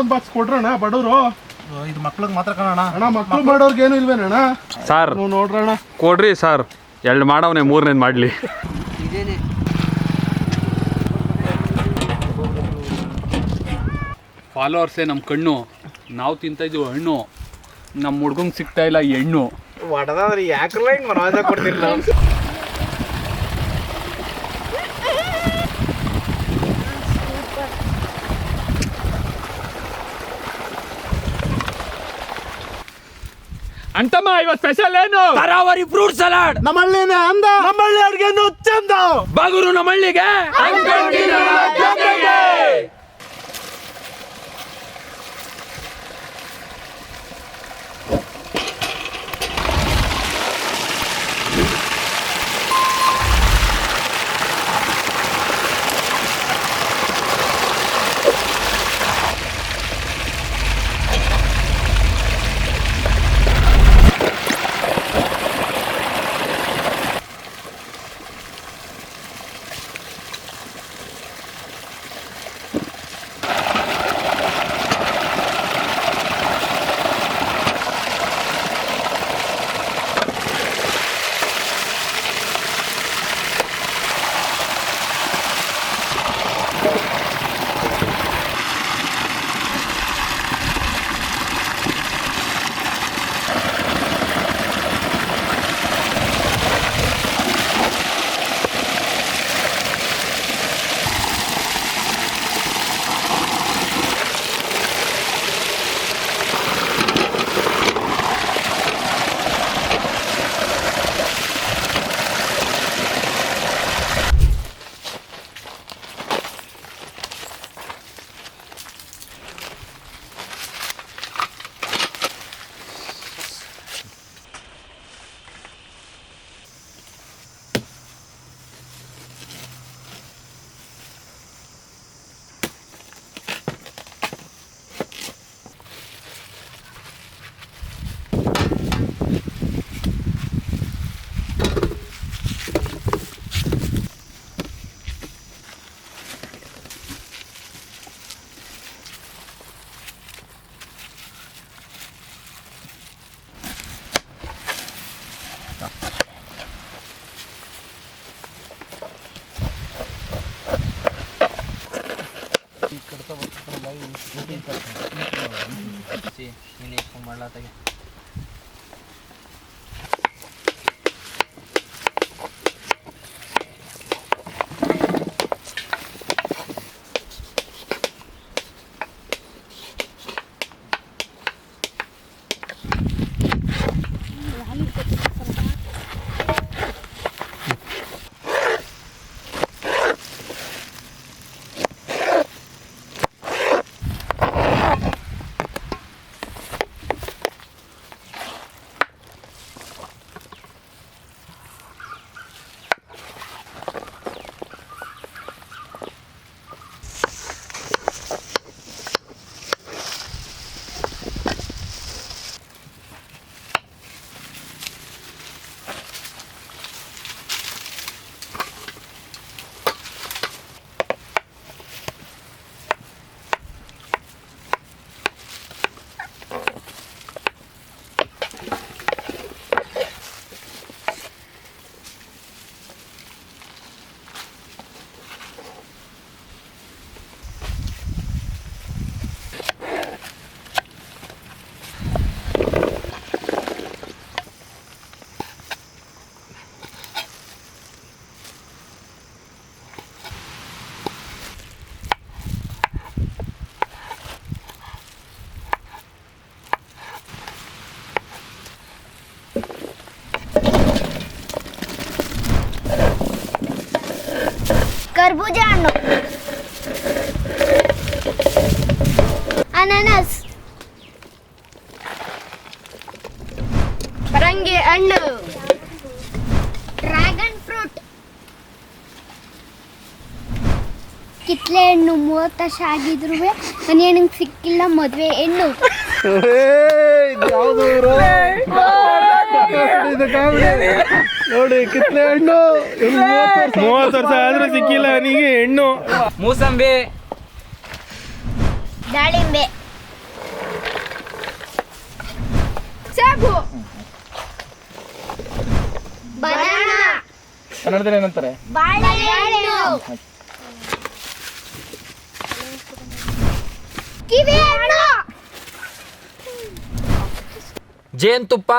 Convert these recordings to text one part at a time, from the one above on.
ಒಂದ್ ಬಾಕ್ಸ್ ಕೊಡ್ರಣ ಬಡವರು. ಇದು ಮಕ್ಳಿಗೆ ಮಾತ್ರ ಕಾಣೋಣ. ಅಣ್ಣ ಮಕ್ಳು ಮಾಡೋರ್ಗೆ ಏನು ಇಲ್ವೇನಣ್ಣ? ಸರ್ ನೀವು ನೋಡ್ರಣ ಕೊಡ್ರಿ ಸರ್. ಎರಡು ಮಾಡವನೆ ಮೂರನೇದು ಮಾಡಲಿ. ಫಾಲೋವರ್ಸೇ ನಮ್ಮ ಕಣ್ಣು. ನಾವು ತಿಂತಾಯಿದ್ದೀವಿ ಇದೀವಿ ಹಣ್ಣು. ನಮ್ಮ ಹುಡ್ಗಂಗೆ ಸಿಗ್ತಾ ಇಲ್ಲ ಹೆಣ್ಣು. ಒಡದಾದ್ರೆ ಯಾಕಲ್ಲ ಹಿಂಗೆ ಮನೋಜ ಅಂತಮ್ಮ ಇವತ್ ಸ್ಪೆಷಲ್ ಏನು? ತರಾವರಿ ಫ್ರೂಟ್ ಸಲಾಡ್ ನಮ್ಮಳ್ಳಿನೇ ಅಂದ. ನಮ್ಮಳ್ಳಿ ಅಡ್ಗೆ ಚಂದ. ಬಾಗುರು ನಮ್ಮಳ್ಳಿಗೆ tayo. ಕರ್ಬೂಜ ಹಣ್ಣು. ಅನಾನಸ್. ಪರಂಗಿ ಹಣ್ಣು. Dragon fruit. ಕಿತ್ಲೆ ಹಣ್ಣು ಮೂವತ್ತು ವರ್ಷ ಆಗಿದ್ರು ಮನೆ ಹಣ್ಣಿಗೆ ಸಿಕ್ಕಿಲ್ಲ ಮದುವೆ ಹೆಣ್ಣು. ಯಾವುದು ನೋಡಿ ಕಿತ್ಲೆ ಹಣ್ಣು. ಮೂವತ್ತು ವರ್ಷ ಆದ್ರೂ ಸಿಕ್ಕಿಲ್ಲ ನಿಮಗೆ ಹೆಣ್ಣು. ಮೂಸಂಬಿ. ದಾಳಿಂಬೆ. ಸಾಗು. ಕನ್ನಡದಲ್ಲಿ ಏನಂತಾರೆ? ಬಾಳೆಹಣ್ಣು. ಕಿವಿ. ಹಣ್ಣು ಜೇನುತುಪ್ಪ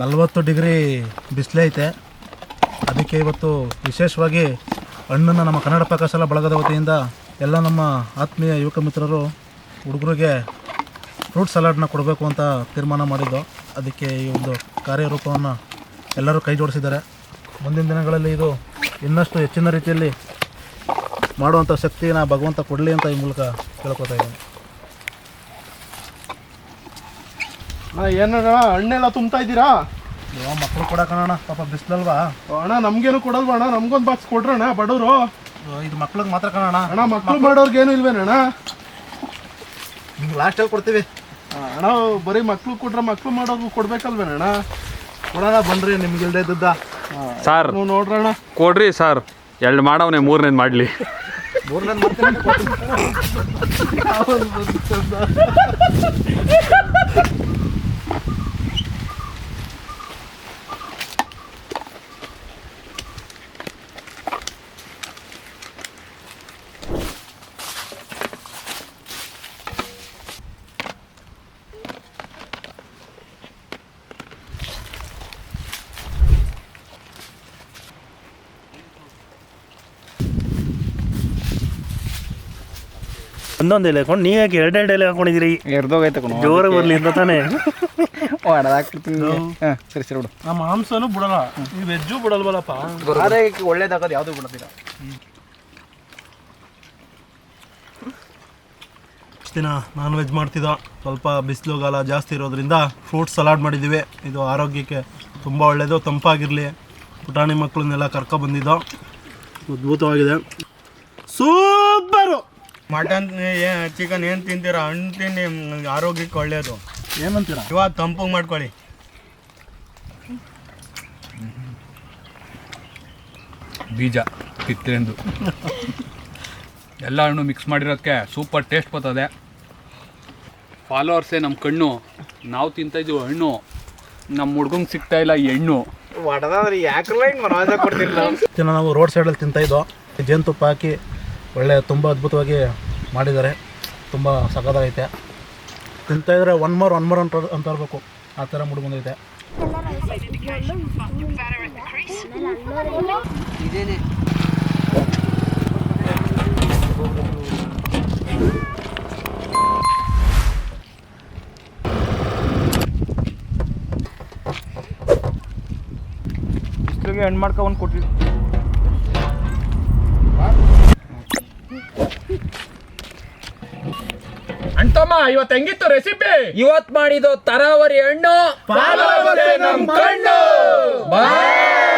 ನಲವತ್ತು ಡಿಗ್ರಿ ಬಿಸಿಲೇ ಐತೆ. ಅದಕ್ಕೆ ಇವತ್ತು ವಿಶೇಷವಾಗಿ ಹಣ್ಣನ್ನು ನಮ್ಮ ಕನ್ನಡ ಪ್ರಕಾಶಲ ಬಳಗದ ವತಿಯಿಂದ ಎಲ್ಲ ನಮ್ಮ ಆತ್ಮೀಯ ಯುವಕ ಮಿತ್ರರು, ಹುಡುಗರಿಗೆ ಫ್ರೂಟ್ ಸಲಾಡ್ನ ಕೊಡಬೇಕು ಅಂತ ತೀರ್ಮಾನ ಮಾಡಿದ್ದು. ಅದಕ್ಕೆ ಈ ಒಂದು ಕಾರ್ಯರೂಪವನ್ನು ಎಲ್ಲರೂ ಕೈ ಜೋಡಿಸಿದ್ದಾರೆ. ಮುಂದಿನ ದಿನಗಳಲ್ಲಿ ಇದು ಇನ್ನಷ್ಟು ಹೆಚ್ಚಿನ ರೀತಿಯಲ್ಲಿ ಮಾಡುವಂಥ ಶಕ್ತಿನ ಭಗವಂತ ಕೊಡಲಿ ಅಂತ ಈ ಮೂಲಕ ಕೇಳ್ಕೊತಾ ಇದ್ದೀನಿ. ಏನಣ್ಣ ಹಣ್ಣೆಲ್ಲ ತುಂಬ್ತಾ ಇದ್ದೀರಾ? ಮಕ್ಳು ಮಕ್ಕಳು ಪಾಪ ಬಿಸಿಲಲ್ವಾ? ಅಣ್ಣ ನಮ್ಗೇನು ಕೊಡಲ್ವಾ ಅಣ್ಣ? ನಮ್ಗೊಂದು ಬಾಕ್ಸ್ ಕೊಡ್ರಣ್ಣ ಬಡವರು. ಇದು ಮಕ್ಳಿಗೆ ಮಾತ್ರ ಕಣ ಅಣ್ಣ ಮಕ್ಳು ಮಾಡೋರ್ಗೇನು ಇಲ್ವೇನಣ್ಣ? ನಿಮ್ಗೆ ಲಾಸ್ಟಲ್ಲಿ ಕೊಡ್ತೀವಿ. ಅಣ್ಣ ಬರೀ ಮಕ್ಳು ಕೊಟ್ರ ಮಕ್ಳು ಮಾಡೋರ್ಗು ಕೊಡ್ಬೇಕಲ್ವೇನಣ್ಣ? ಕೊಡೋಣ ಬನ್ರಿ ನಿಮ್ಗೆ ಇಲ್ದೇ ಇದ್ದದ್ದ. ಸರ್ ನೀವು ನೋಡ್ರಣ್ಣ. ಕೊಡ್ರಿ ಸರ್ ಎರಡು ಮಾಡವನೆ ಮೂರನೇದು ಮಾಡಲಿ. ಮೂರನೇ ಮಾಡ್ತೀನಿ ಒಂದೊಂದು ಎಲೆ ಹಾಕೊಂಡು ನೀವು ಯಾಕೆ ಎರಡೆರಡು ಎಲೆ ಹಾಕೊಂಡಿದ್ದೀರಿ? ಎರ್ದೋಗೈತೆ ಕಣ ಜೋರಾಗಿ ಬರಲಿ ಅಂತ ತಾನೇ. ಸರಿ ಸರಿ ಬಿಡು. ಆ ಮಾಂಸನೂ ಬಿಡಲ್ಲ ಈ ವೆಜ್ಜು ಬಿಡಲ್ವಲ್ಲಪ್ಪ. ಅದೇ ಒಳ್ಳೇದಾಗೋದು ಯಾವುದು ಬಿಡೋದಿಲ್ಲ. ಇಷ್ಟು ದಿನ ನಾನ್ ವೆಜ್ ಮಾಡ್ತಿದ್ದ. ಸ್ವಲ್ಪ ಬಿಸಿಲುಗಾಲ ಜಾಸ್ತಿ ಇರೋದ್ರಿಂದ ಫ್ರೂಟ್ ಸಲಾಡ್ ಮಾಡಿದ್ದೀವಿ. ಇದು ಆರೋಗ್ಯಕ್ಕೆ ತುಂಬ ಒಳ್ಳೆಯದು ತಂಪಾಗಿರಲಿ. ಪುಟಾಣಿ ಮಕ್ಕಳನ್ನೆಲ್ಲ ಕರ್ಕೊಬಂದಿದ್ದೋ ಅದ್ಭುತವಾಗಿದೆ. ಮಟನ್ ಚಿಕನ್ ಏನು ತಿಂತೀರ? ಹಣ್ಣು ತಿನ್ನಿ ಆರೋಗ್ಯಕ್ಕೆ ಒಳ್ಳೇದು. ಏನಂತೀರಾ? ಇವಾಗ ತಂಪು ಮಾಡ್ಕೊಳ್ಳಿ. ಬೀಜ ಕಿತ್ತೆಂದು ಎಲ್ಲ ಹಣ್ಣು ಮಿಕ್ಸ್ ಮಾಡಿರೋದಕ್ಕೆ ಸೂಪರ್ ಟೇಸ್ಟ್ ಬರ್ತದೆ. ಫಾಲೋವರ್ಸೇ ನಮ್ಮ ಕಣ್ಣು ನಾವು ತಿಂತಾಯಿದ್ದೀವಿ ಹಣ್ಣು ನಮ್ಮ ಹುಡ್ಗಂಗೆ ಸಿಗ್ತಾ ಇಲ್ಲ ಹೆಣ್ಣು. ನಾವು ರೋಡ್ ಸೈಡಲ್ಲಿ ತಿಂತಾಯಿದ್ದೋ ಜೇನುತುಪ್ಪ ಹಾಕಿ ಒಳ್ಳೆ, ತುಂಬ ಅದ್ಭುತವಾಗಿ ಮಾಡಿದ್ದಾರೆ. ತುಂಬ ಸಖತ್ತಾಗೈತೆ ಇದ್ರೆ ಒನ್ ಮೋರ್ ಒನ್ ಮೋರ್ ಅಂತ ಅಂತ ಇರಬೇಕು ಆ ಥರ ಮುಡಿ ಬಂದೈತೆ. ಬಿಸಿಲಿಗೆ ಅಂತಮ್ಮ ಇವತ್ತು ಹೆಂಗಿತ್ತು ರೆಸಿಪಿ ಇವತ್ ಮಾಡಿದ ತರಾವರಿ ಹಣ್ಣು. ಬಾಯ್.